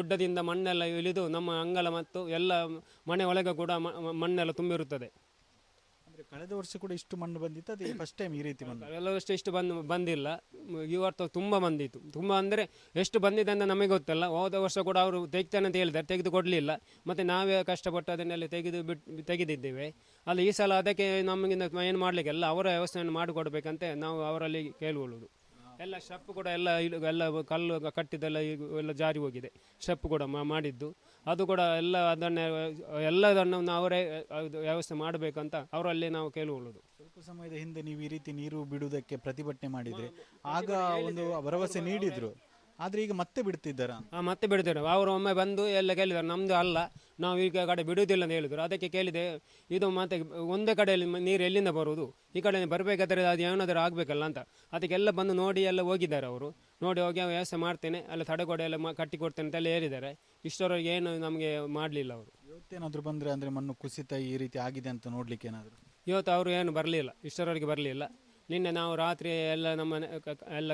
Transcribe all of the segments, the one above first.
ಗುಡ್ಡದಿಂದ ಮಣ್ಣೆಲ್ಲ ಇಳಿದು ನಮ್ಮ ಅಂಗಳ ಮತ್ತು ಎಲ್ಲ ಮನೆ ಒಳಗೆ ಕೂಡ ಮ- ಮಣ್ಣೆಲ್ಲ ತುಂಬಿರುತ್ತದೆ. ಅಂದ್ರೆ ಕಳೆದ ವರ್ಷ ಕೂಡ ಇಷ್ಟು ಮಣ್ಣು ಬಂದಿತ್ತು ಅದೇ ಫಸ್ಟ್ ಟೈಮ್ ಈ ರೀತಿ ಬಂದ ಎಲ್ಲವಷ್ಟು ಇಷ್ಟು ಬಂದು ಬಂದಿಲ್ಲ. ಮ್, ಈ ವರ್ಷ ತುಂಬ ಬಂದಿತ್ತು. ತುಂಬ ಅಂದರೆ ಎಷ್ಟು ಬಂದಿದೆ ಅಂತ ನಮಗೆ ಗೊತ್ತಲ್ಲ. ಹೋದ ವರ್ಷ ಕೂಡ ಅವರು ತೆಗಿತಾನೆ ಅಂತ ಹೇಳಿದ್ದಾರೆ. ತೆಗೆದು ಕೊಡಲಿಲ್ಲ. ಮತ್ತು ನಾವೇ ಕಷ್ಟಪಟ್ಟು ಅದನ್ನೆಲ್ಲ ತೆಗೆದು ಬಿಟ್ಟು ತೆಗೆದಿದ್ದೇವೆ. ಅಲ್ಲಿ ಈ ಸಲ ಅದಕ್ಕೆ ನಮಗಿಂದ ಏನು ಮಾಡಲಿಕ್ಕೆಲ್ಲ ಅವರ ವ್ಯವಸ್ಥೆಯನ್ನು ಮಾಡಿಕೊಡ್ಬೇಕಂತೆ ನಾವು ಅವರಲ್ಲಿ ಕೇಳುವುದು ಎಲ್ಲ ಶಪ್ ಕೂಡ ಎಲ್ಲ ಎಲ್ಲ ಕಲ್ಲು ಕಟ್ಟಿದ್ದೆಲ್ಲ ಈಗ ಎಲ್ಲ ಜಾರಿ ಹೋಗಿದೆ. ಶಪ್ ಕೂಡ ಮಾ- ಮಾಡಿದ್ದು. ಅದು ಕೂಡ ಎಲ್ಲ ಅದನ್ನೇ ಎಲ್ಲದನ್ನು ನಾವು ಅವರೇ ಅದು ವ್ಯವಸ್ಥೆ ಮಾಡಬೇಕಂತ ಅವರಲ್ಲಿ ನಾವು ಕೇಳುವುದು ಸ್ವಲ್ಪ ಸಮಯದ ಹಿಂದೆ ನೀವು ಈ ರೀತಿ ನೀರು ಬಿಡುವುದಕ್ಕೆ ಪ್ರತಿಭಟನೆ ಮಾಡಿದ್ರೆ. ಆಗ ಒಂದು ಭರವಸೆ ನೀಡಿದ್ರು. ಆದ್ರೆ ಈಗ ಮತ್ತೆ ಬಿಡ್ತಿದ್ದಾರಾ? ಆ, ಮತ್ತೆ ಬಿಡ್ತೇವೆ ಅವರು ಒಮ್ಮೆ ಬಂದು ಎಲ್ಲ ಕೇಳಿದ್ದಾರೆ. ನಮ್ಮದು ಅಲ್ಲ. ನಾವು ಈಗ ಕಡೆ ಬಿಡುವುದಿಲ್ಲ ಅಂತ ಹೇಳಿದರು. ಅದಕ್ಕೆ ಕೇಳಿದೆ ಇದು ಮತ್ತೆ ಒಂದೇ ಕಡೆಯಲ್ಲಿ ನೀರು ಎಲ್ಲಿಂದ ಬರುವುದು? ಈ ಕಡೆ ಬರಬೇಕಾದ್ರೆ ಅದು ಏನಾದರೂ ಆಗಬೇಕಲ್ಲ ಅಂತ. ಅದಕ್ಕೆಲ್ಲ ಬಂದು ನೋಡಿ ಎಲ್ಲ ಹೋಗಿದ್ದಾರೆ ಅವರು. ನೋಡಿ ಹೋಗಿ ವ್ಯವಸ್ಥೆ ಮಾಡ್ತೇನೆ ಅಲ್ಲ ತಡೆಗೋಡೆ ಎಲ್ಲ ಮ- ಕಟ್ಟಿ ಕೊಡ್ತೇನೆ ಅಂತೆಲ್ಲ ಹೇಳಿದ್ದಾರೆ. ಇಷ್ಟರವರೆಗೆ ಏನು ನಮಗೆ ಮಾಡಲಿಲ್ಲ ಅವರು. ಇವತ್ತೇನಾದರೂ ಬಂದರೆ ಅಂದರೆ ಮಣ್ಣು ಕುಸಿತ ಈ ರೀತಿ ಆಗಿದೆ ಅಂತ ನೋಡಲಿಕ್ಕೆ ಏನಾದರೂ? ಇವತ್ತು ಅವರು ಏನು ಬರಲಿಲ್ಲ ಇಷ್ಟರವರೆಗೆ ಬರಲಿಲ್ಲ. ನಿನ್ನೆ ನಾವು ರಾತ್ರಿ ಎಲ್ಲ ನಮ್ಮ ಎಲ್ಲ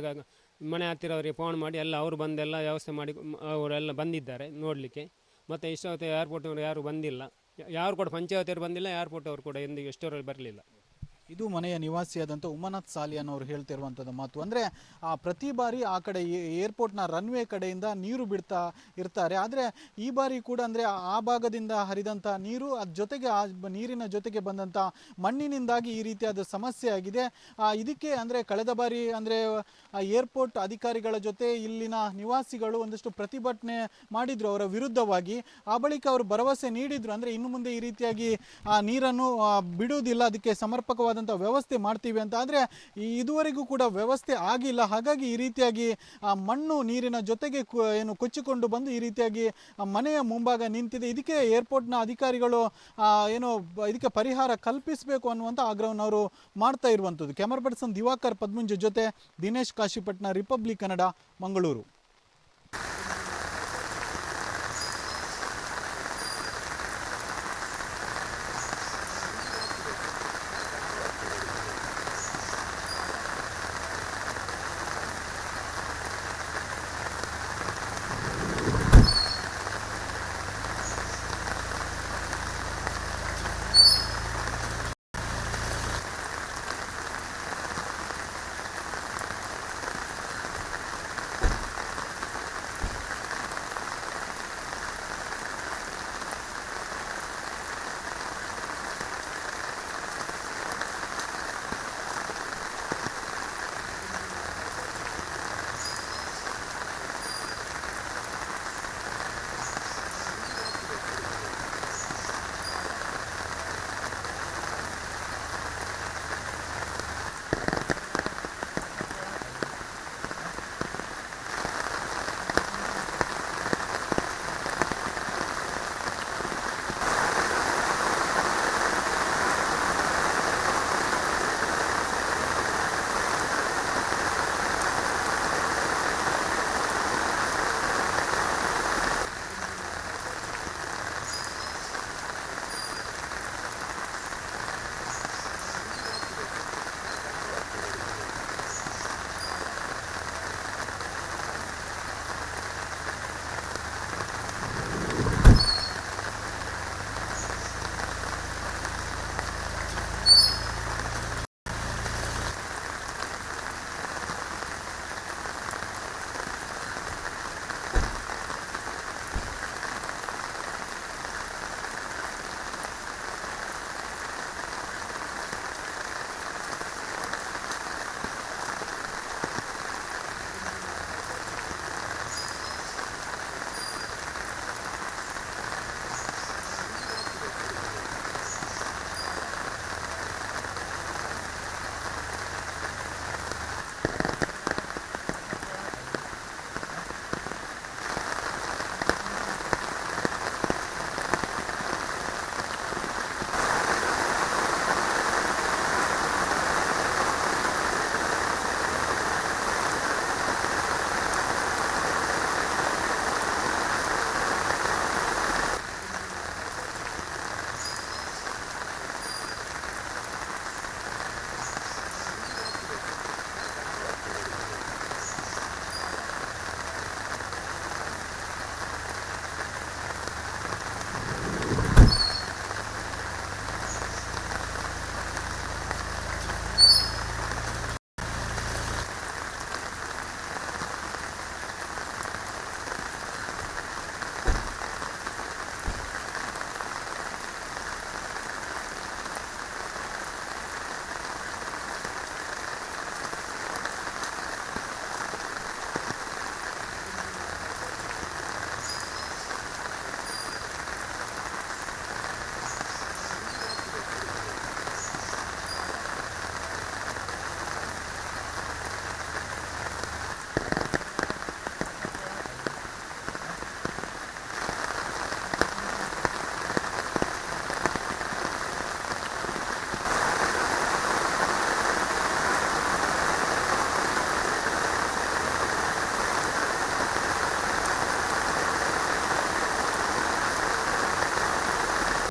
ಮನೆ ಹತ್ತಿರವರಿಗೆ ಫೋನ್ ಮಾಡಿ ಎಲ್ಲ ಅವರು ಬಂದೆಲ್ಲ ವ್ಯವಸ್ಥೆ ಮಾಡಿ ಅವರೆಲ್ಲ ಬಂದಿದ್ದಾರೆ ನೋಡಲಿಕ್ಕೆ. ಮತ್ತು ಇಷ್ಟೊತ್ತು ಏರ್ಪೋರ್ಟ್ನವರು ಯಾರು ಬಂದಿಲ್ಲ. ಯಾರು ಕೂಡ ಪಂಚಾಯತಿಯವರು ಬಂದಿಲ್ಲ ಏರ್ಪೋರ್ಟ್ ಅವರು ಕೂಡ ಎಂದು ಎಷ್ಟೋರಲ್ಲಿ ಬರಲಿಲ್ಲ. ಇದು ಮನೆಯ ನಿವಾಸಿಯಾದಂಥ ಉಮನಾಥ್ ಸಾಲಿಯನ್ ಅವರು ಹೇಳ್ತಿರುವಂಥದ್ದು ಮಾತು. ಅಂದರೆ, ಆ ಪ್ರತಿ ಬಾರಿ ಆ ಕಡೆ ಏರ್ಪೋರ್ಟ್ನ ರನ್ವೇ ಕಡೆಯಿಂದ ನೀರು ಬಿಡ್ತಾ ಇರ್ತಾರೆ. ಆದರೆ, ಈ ಬಾರಿ ಕೂಡ ಅಂದರೆ, ಆ ಭಾಗದಿಂದ ಹರಿದಂಥ ನೀರು ಅದ್ರ ಜೊತೆಗೆ ಆ ನೀರಿನ ಜೊತೆಗೆ ಬಂದಂಥ ಮಣ್ಣಿನಿಂದಾಗಿ ಈ ರೀತಿಯಾದ ಸಮಸ್ಯೆ ಆಗಿದೆ. ಇದಕ್ಕೆ ಅಂದರೆ, ಕಳೆದ ಬಾರಿ ಅಂದರೆ ಏರ್ಪೋರ್ಟ್ ಅಧಿಕಾರಿಗಳ ಜೊತೆ ಇಲ್ಲಿನ ನಿವಾಸಿಗಳು ಒಂದಷ್ಟು ಪ್ರತಿಭಟನೆ ಮಾಡಿದರು ಅವರ ವಿರುದ್ಧವಾಗಿ. ಆ ಬಳಿಕ ಅವರು ಭರವಸೆ ನೀಡಿದ್ರು. ಅಂದರೆ, ಇನ್ನು ಮುಂದೆ ಈ ರೀತಿಯಾಗಿ, ಆ, ನೀರನ್ನು ಬಿಡುವುದಿಲ್ಲ. ಅದಕ್ಕೆ ಸಮರ್ಪಕವಾದಂಥ ವ್ಯವಸ್ಥೆ ಮಾಡ್ತೀವಿ ಅಂತ. ಆದರೆ ಇದುವರೆಗೂ ಕೂಡ ವ್ಯವಸ್ಥೆ ಆಗಿಲ್ಲ. ಹಾಗಾಗಿ ಈ ರೀತಿಯಾಗಿ ಮಣ್ಣು ನೀರಿನ ಜೊತೆಗೆ ಏನು ಕೊಚ್ಚಿಕೊಂಡು ಬಂದು ಈ ರೀತಿಯಾಗಿ ಮನೆಯ ಮುಂಭಾಗ ನಿಂತಿದೆ. ಇದಕ್ಕೆ ಏರ್ಪೋರ್ಟ್ನ ಅಧಿಕಾರಿಗಳು ಏನು, ಇದಕ್ಕೆ ಪರಿಹಾರ ಕಲ್ಪಿಸಬೇಕು ಅನ್ನುವಂಥ ಆಗ್ರಹವನ್ನು ಅವರು ಮಾಡ್ತಾ ಇರುವಂಥದ್ದು. ಕ್ಯಾಮರಾ ಪರ್ಸನ್ ದಿವಾಕರ್ ಪದ್ಮಂಜ ಜೊತೆ ದಿನೇಶ್ ಕಾಶಿಪಟ್ನ ರಿಪಬ್ಲಿಕ್ ಕನ್ನಡ, ಮಂಗಳೂರು.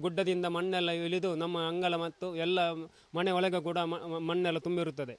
ಗುಡ್ಡದಿಂದ ಮಣ್ಣೆಲ್ಲ ಇಳಿದು ನಮ್ಮ ಅಂಗಳ ಮತ್ತು ಎಲ್ಲ ಮನೆ ಒಳಗೆ ಕೂಡ ಮ- ಮಣ್ಣೆಲ್ಲ ತುಂಬಿರುತ್ತದೆ.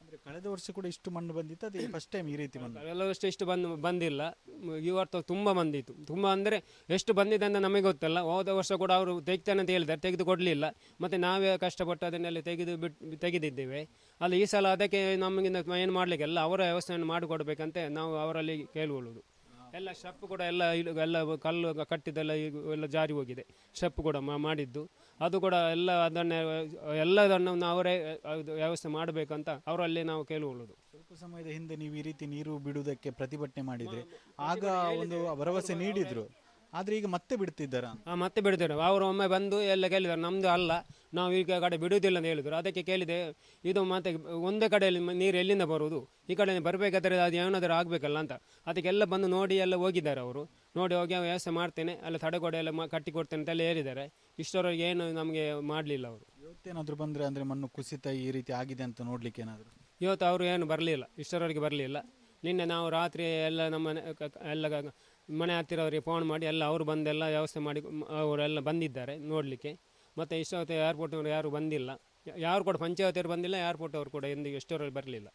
ಅಂದ್ರೆ ಕಳೆದ ವರ್ಷ ಕೂಡ ಇಷ್ಟು ಮಣ್ಣು ಬಂದಿತ್ತು ಅದೇ ಫಸ್ಟ್ ಟೈಮ್ ಈ ರೀತಿ ಮಣ್ಣು ಎಲ್ಲ ವರ್ಷ ಇಷ್ಟು ಬಂದು ಬಂದಿಲ್ಲ. ಮ್, ಈ ವರ್ಷ ತುಂಬ ಬಂದಿತ್ತು. ತುಂಬ ಅಂದರೆ ಎಷ್ಟು ಬಂದಿದೆ ಅಂತ ನಮಗೆ ಗೊತ್ತಲ್ಲ. ಹೋದ ವರ್ಷ ಕೂಡ ಅವರು ತೆಗಿತಾನೆ ಅಂತ ಹೇಳಿದ್ದಾರೆ. ತೆಗೆದು ಕೊಡಲಿಲ್ಲ. ಮತ್ತು ನಾವೇ ಕಷ್ಟಪಟ್ಟು ಅದನ್ನೆಲ್ಲ ತೆಗೆದು ಬಿಟ್ಟು ತೆಗೆದಿದ್ದೇವೆ. ಅಲ್ಲಿ ಈ ಸಲ ಅದಕ್ಕೆ ನಮಗಿಂತ ಏನು ಮಾಡಲಿಕ್ಕೆಲ್ಲ ಅವರ ವ್ಯವಸ್ಥೆಯನ್ನು ಮಾಡಿಕೊಡ್ಬೇಕಂತೆ ನಾವು ಅವರಲ್ಲಿ ಕೇಳುವುದು ಎಲ್ಲ ಶಪ್ ಕೂಡ ಎಲ್ಲ ಎಲ್ಲ ಕಲ್ಲು ಕಟ್ಟಿದ್ದೆಲ್ಲ ಈಗ ಎಲ್ಲ ಜಾರಿ ಹೋಗಿದೆ. ಶಪ್ ಕೂಡ ಮಾ- ಮಾಡಿದ್ದು. ಅದು ಕೂಡ ಎಲ್ಲ ಅದನ್ನೇ ಎಲ್ಲದನ್ನು ನಾವು ಅವರೇ ಅದು ವ್ಯವಸ್ಥೆ ಮಾಡಬೇಕಂತ ಅವರಲ್ಲಿ ನಾವು ಕೇಳುವುದು ಸ್ವಲ್ಪ ಸಮಯದ ಹಿಂದೆ ನೀವು ಈ ರೀತಿ ನೀರು ಬಿಡುವುದಕ್ಕೆ ಪ್ರತಿಭಟನೆ ಮಾಡಿದ್ರಿ. ಆಗ ಒಂದು ಭರವಸೆ ನೀಡಿದ್ರು. ಆದ್ರೆ ಈಗ ಮತ್ತೆ ಬಿಡ್ತಿದ್ದಾರೆ? ಆ, ಮತ್ತೆ ಬಿಡ್ತಾರೆ ಅವರು ಒಮ್ಮೆ ಬಂದು ಎಲ್ಲ ಕೇಳಿದ್ದಾರೆ. ನಮ್ಮದು ಅಲ್ಲ. ನಾವು ಈ ಕಡೆ ಬಿಡುವುದಿಲ್ಲ ಅಂತ ಹೇಳಿದರು. ಅದಕ್ಕೆ ಕೇಳಿದೆ ಇದು ಮತ್ತೆ ಒಂದೇ ಕಡೆಯಲ್ಲಿ ನೀರು ಎಲ್ಲಿಂದ ಬರುವುದು? ಈ ಕಡೆ ಬರಬೇಕಾದ್ರೆ ಅದು ಏನಾದರೂ ಆಗಬೇಕಲ್ಲ ಅಂತ. ಅದಕ್ಕೆಲ್ಲ ಬಂದು ನೋಡಿ ಎಲ್ಲ ಹೋಗಿದ್ದಾರೆ ಅವರು. ನೋಡಿ ಹೋಗಿ ವ್ಯವಸ್ಥೆ ಮಾಡ್ತೇನೆ ಅಲ್ಲ ತಡೆಗೋಡೆ ಎಲ್ಲ ಮಾ ಕಟ್ಟಿ ಕೊಡ್ತೇನೆ ಅಂತೆಲ್ಲ ಹೇಳಿದ್ದಾರೆ. ಇಷ್ಟರವರೆಗೆ ಏನು ನಮಗೆ ಮಾಡಲಿಲ್ಲ ಅವರು. ಇವತ್ತೇನಾದರೂ ಬಂದರೆ ಅಂದರೆ ಮಣ್ಣು ಕುಸಿತ ಈ ರೀತಿ ಆಗಿದೆ ಅಂತ ನೋಡಲಿಕ್ಕೆ ಏನಾದರೂ? ಇವತ್ತು ಅವರು ಏನು ಬರಲಿಲ್ಲ ಇಷ್ಟರವರೆಗೆ ಬರಲಿಲ್ಲ. ನಿನ್ನೆ ನಾವು ರಾತ್ರಿ ಎಲ್ಲ ನಮ್ಮ ಎಲ್ಲ ಮನೆ ಹತ್ತಿರವರಿಗೆ ಫೋನ್ ಮಾಡಿ ಎಲ್ಲ ಅವರು ಬಂದೆಲ್ಲ ವ್ಯವಸ್ಥೆ ಮಾಡಿ ಅವರೆಲ್ಲ ಬಂದಿದ್ದಾರೆ ನೋಡಲಿಕ್ಕೆ. ಮತ್ತು ಇಷ್ಟೊತ್ತು ಏರ್ಪೋರ್ಟ್ನವ್ರು ಯಾರು ಬಂದಿಲ್ಲ. ಯಾರು ಕೂಡ ಪಂಚಾಯತಿಯವರು ಬಂದಿಲ್ಲ ಏರ್ಪೋರ್ಟ್ ಅವರು ಕೂಡ ಎಂದು ಎಷ್ಟೋರಲ್ಲಿ ಬರಲಿಲ್ಲ.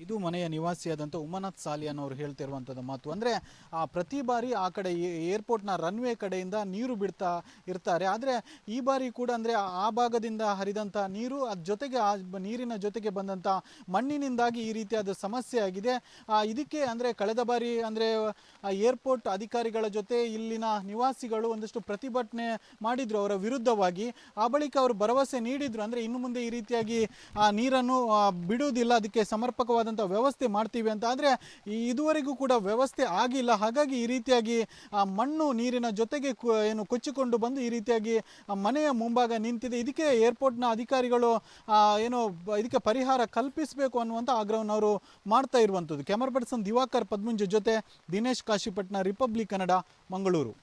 ಇದು ಮನೆಯ ನಿವಾಸಿಯಾದಂಥ ಉಮನಾಥ್ ಸಾಲಿಯನ್ ಅವರು ಹೇಳ್ತಿರುವಂಥದ್ದು ಮಾತು. ಅಂದರೆ, ಆ ಪ್ರತಿ ಬಾರಿ ಆ ಕಡೆ ಏರ್ಪೋರ್ಟ್ನ ರನ್ವೇ ಕಡೆಯಿಂದ ನೀರು ಬಿಡ್ತಾ ಇರ್ತಾರೆ. ಆದರೆ, ಈ ಬಾರಿ ಕೂಡ ಅಂದರೆ, ಆ ಭಾಗದಿಂದ ಹರಿದಂಥ ನೀರು, ಅದ ಜೊತೆಗೆ ಆ ನೀರಿನ ಜೊತೆಗೆ ಬಂದಂಥ ಮಣ್ಣಿನಿಂದಾಗಿ ಈ ರೀತಿಯಾದ ಸಮಸ್ಯೆ ಆಗಿದೆ. ಇದಕ್ಕೆ ಅಂದರೆ, ಕಳೆದ ಬಾರಿ ಅಂದರೆ ಏರ್ಪೋರ್ಟ್ ಅಧಿಕಾರಿಗಳ ಜೊತೆ ಇಲ್ಲಿನ ನಿವಾಸಿಗಳು ಒಂದಷ್ಟು ಪ್ರತಿಭಟನೆ ಮಾಡಿದರು ಅವರ ವಿರುದ್ಧವಾಗಿ. ಆ ಬಳಿಕ ಅವರು ಭರವಸೆ ನೀಡಿದ್ರು. ಅಂದರೆ, ಇನ್ನು ಮುಂದೆ ಈ ರೀತಿಯಾಗಿ, ಆ, ನೀರನ್ನು ಬಿಡುವುದಿಲ್ಲ. ಅದಕ್ಕೆ ಸಮರ್ಪಕವಾದಂಥ ವ್ಯವಸ್ಥೆ ಮಾಡ್ತೀವಿ ಅಂತ ಆದರೆ ಇದುವರೆಗೂ ಕೂಡ ವ್ಯವಸ್ಥೆ ಆಗಿಲ್ಲ. ಹಾಗಾಗಿ ಈ ರೀತಿಯಾಗಿ ಮಣ್ಣು ನೀರಿನ ಜೊತೆಗೆ ಏನು ಕೊಚ್ಚಿಕೊಂಡು ಬಂದು ಈ ರೀತಿಯಾಗಿ ಮನೆಯ ಮುಂಭಾಗ ನಿಂತಿದೆ. ಇದಕ್ಕೆ ಏರ್ಪೋರ್ಟ್ನ ಅಧಿಕಾರಿಗಳು ಏನು ಇದಕ್ಕೆ ಪರಿಹಾರ ಕಲ್ಪಿಸಬೇಕು ಅನ್ನುವಂಥ ಆಗ್ರಹವನ್ನು ಅವರು ಮಾಡ್ತಾ ಇರುವಂಥದ್ದು. ಕ್ಯಾಮರಾ ಪರ್ಸನ್ ದಿವಾಕರ್ ಪದ್ಮುಂಜ ಜೊತೆ ದಿನೇಶ್ ಕಾಶಿಪಟ್ನ ರಿಪಬ್ಲಿಕ್ ಕನ್ನಡ, ಮಂಗಳೂರು.